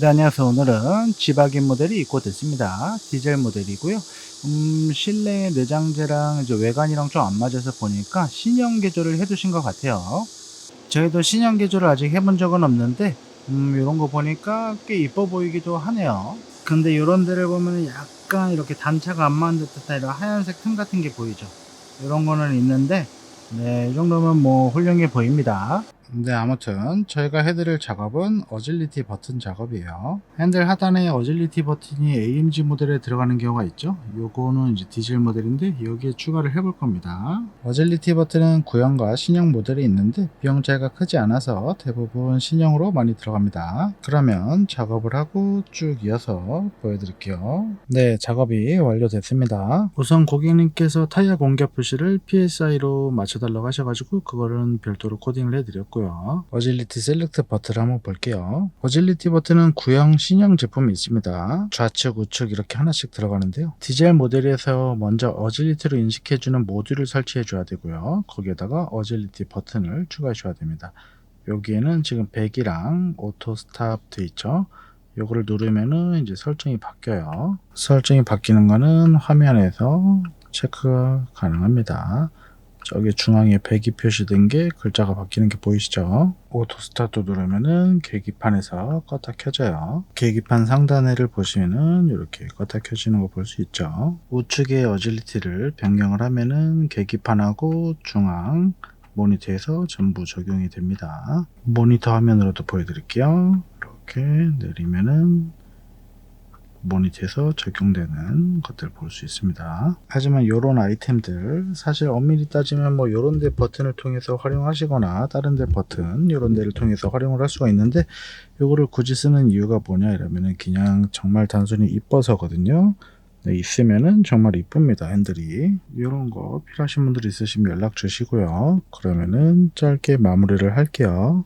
네, 안녕하세요. 오늘은 지박인 모델이 입고됐습니다. 디젤 모델이고요. 음, 실내 내장재랑 이제 외관이랑 좀 안 맞아서 보니까 신형 개조를 해두신 것 같아요. 저희도 신형 개조를 아직 해본 적은 없는데, 음, 이런 거 보니까 꽤 이뻐 보이기도 하네요. 근데 이런 데를 보면 약간 이렇게 단차가 안 맞는 듯한 이런 하얀색 틈 같은 게 보이죠. 이런 거는 있는데, 네, 이 정도면 뭐 훌륭해 보입니다. 네, 아무튼 저희가 해드릴 작업은 어질리티 버튼 작업이에요. 핸들 하단에 어질리티 버튼이 AMG 모델에 들어가는 경우가 있죠. 요거는 이제 디젤 모델인데 여기에 추가를 해볼 겁니다. 어질리티 버튼은 구형과 신형 모델이 있는데 비용 차이가 크지 않아서 대부분 신형으로 많이 들어갑니다. 그러면 작업을 하고 쭉 이어서 보여드릴게요. 네, 작업이 완료됐습니다. 우선 고객님께서 타이어 공기 표시를 PSI로 맞춰달라고 하셔가지고 그거는 별도로 코딩을 해드렸 고요. 어질리티 셀렉트 버튼을 한번 볼게요. 어질리티 버튼은 구형, 신형 제품이 있습니다. 좌측, 우측 이렇게 하나씩 들어가는데요. 디젤 모델에서 먼저 어질리티로 인식해주는 모듈을 설치해줘야 되고요. 거기에다가 어질리티 버튼을 추가해줘야 됩니다. 여기에는 지금 100이랑 오토 스탑 돼 있죠. 요거를 누르면은 이제 설정이 바뀌어요. 설정이 바뀌는 거는 화면에서 체크가 가능합니다. 저기 중앙에 배기 표시된 게 글자가 바뀌는 게 보이시죠? 오토 스타트 누르면은 계기판에서 껐다 켜져요. 계기판 상단에를 보시면은 이렇게 껐다 켜지는 거 볼 수 있죠. 우측의 어질리티를 변경을 하면은 계기판하고 중앙 모니터에서 전부 적용이 됩니다. 모니터 화면으로도 보여드릴게요. 이렇게 내리면은 모니터에서 적용되는 것들 볼 수 있습니다. 하지만 이런 아이템들 사실 엄밀히 따지면 뭐 이런 데 버튼을 통해서 활용하시거나 다른 데 버튼 이런 데를 통해서 활용을 할 수가 있는데 이거를 굳이 쓰는 이유가 뭐냐 이러면은 그냥 정말 단순히 이뻐서거든요. 네, 있으면은 정말 이쁩니다 핸들이 이런 거 필요하신 분들 있으시면 연락 주시고요 그러면은 짧게 마무리를 할게요